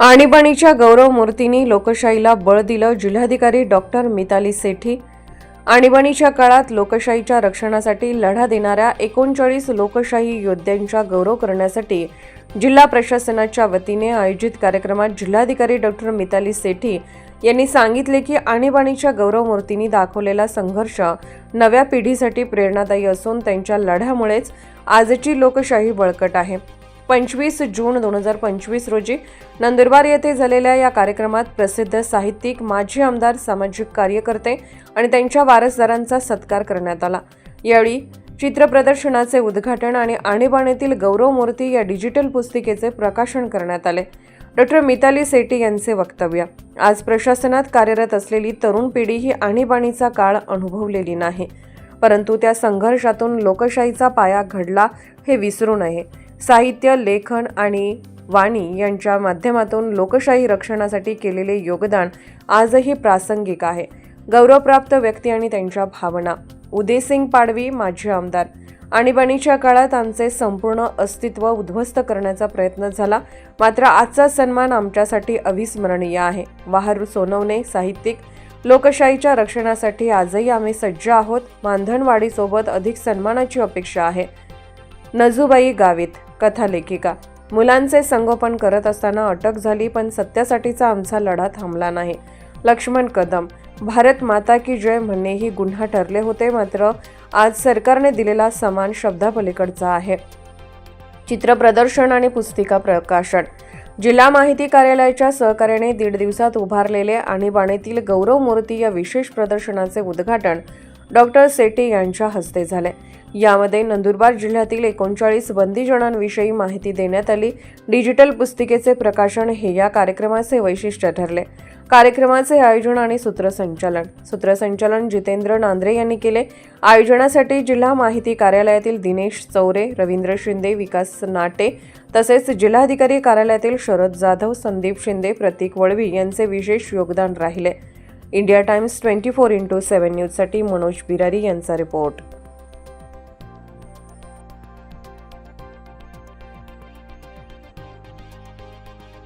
आणीबाणीच्या गौरव मूर्तींनी लोकशाहीला बळ दिलं जिल्हाधिकारी डॉक्टर मिताली सेठी. आणीबाणीच्या काळात लोकशाहीच्या रक्षणासाठी लढा देणाऱ्या एकोणचाळीस लोकशाही योद्ध्यांचा गौरव करण्यासाठी जिल्हा प्रशासनाच्या वतीने आयोजित कार्यक्रमात जिल्हाधिकारी डॉक्टर मिताली सेठी यांनी सांगितले की आणीबाणीच्या गौरव मूर्तींनी दाखवलेला संघर्ष नव्या पिढीसाठी प्रेरणादायी असून त्यांच्या लढ्यामुळेच आजची लोकशाही बळकट आहे. पंचवीस जून दोन हजार पंचवीस रोजी नंदुरबार येथे झालेल्या या कार्यक्रमात प्रसिद्ध साहित्यिक माजी आमदार सामाजिक कार्यकर्ते आणि त्यांच्या वारसदारांचा सत्कार करण्यात आला. यावेळी चित्रप्रदर्शनाचे उद्घाटन आणि आणीबाणीतील गौरव मूर्ती या डिजिटल पुस्तिकेचे प्रकाशन करण्यात आले. डॉक्टर मिताली सेटी यांचे वक्तव्य. आज प्रशासनात कार्यरत असलेली तरुण पिढी ही आणीबाणीचा काळ अनुभवलेली नाही. परंतु त्या संघर्षातून लोकशाहीचा पाया घडला हे विसरू नये. साहित्य लेखन आणि वाणी यांच्या माध्यमातून लोकशाही रक्षणासाठी केलेले योगदान आजही प्रासंगिक आहे. गौरवप्राप्त व्यक्ती आणि त्यांच्या भावना. उदयसिंग पाडवी माजी आमदार. आणीबाणीच्या काळात आमचे संपूर्ण अस्तित्व उद्ध्वस्त करण्याचा प्रयत्न झाला. मात्र आजचा सन्मान आमच्यासाठी अविस्मरणीय आहे. वाहरू सोनवणे साहित्यिक. लोकशाहीच्या रक्षणासाठी आजही आम्ही सज्ज आहोत. मानधनवाढीसोबत अधिक सन्मानाची अपेक्षा आहे. नजूबाई गावित. कथा लेखिका मुलांचे संगोपन करत असताना अटक झाली पण सत्यासाठीचा आमचा लढा थांबला नाही. लक्ष्मण कदम भारत माता की जय म्हणणेही गुन्हा ठरले होते मात्र आज सरकारने दिलेला समान शब्दापलीकडचा आहे. चित्रप्रदर्शन आणि पुस्तिका प्रकाशन. जिल्हा माहिती कार्यालयाच्या सहकार्याने दीड दिवसात उभारलेले आणीबाणीतील गौरव मूर्ती या विशेष प्रदर्शनाचे उद्घाटन डॉक्टर सेटे यांच्या हस्ते झाले. यामध्ये नंदुरबार जिल्ह्यातील एकोणचाळीस बंदीजणांविषयी माहिती देण्यात आली. डिजिटल पुस्तिकेचे प्रकाशन हे या कार्यक्रमाचे वैशिष्ट्य ठरले. कार्यक्रमाचे आयोजन आणि सूत्रसंचालन. सूत्रसंचालन जितेंद्र नांद्रे यांनी केले. आयोजनासाठी जिल्हा माहिती कार्यालयातील दिनेश चौरे रवींद्र शिंदे विकास नाटे तसेच जिल्हाधिकारी कार्यालयातील शरद जाधव संदीप शिंदे प्रतीक वळवी यांचे विशेष योगदान राहिले. India Times twenty four into seven न्यूजसाठी मनोज बिरारी यांचा रिपोर्ट.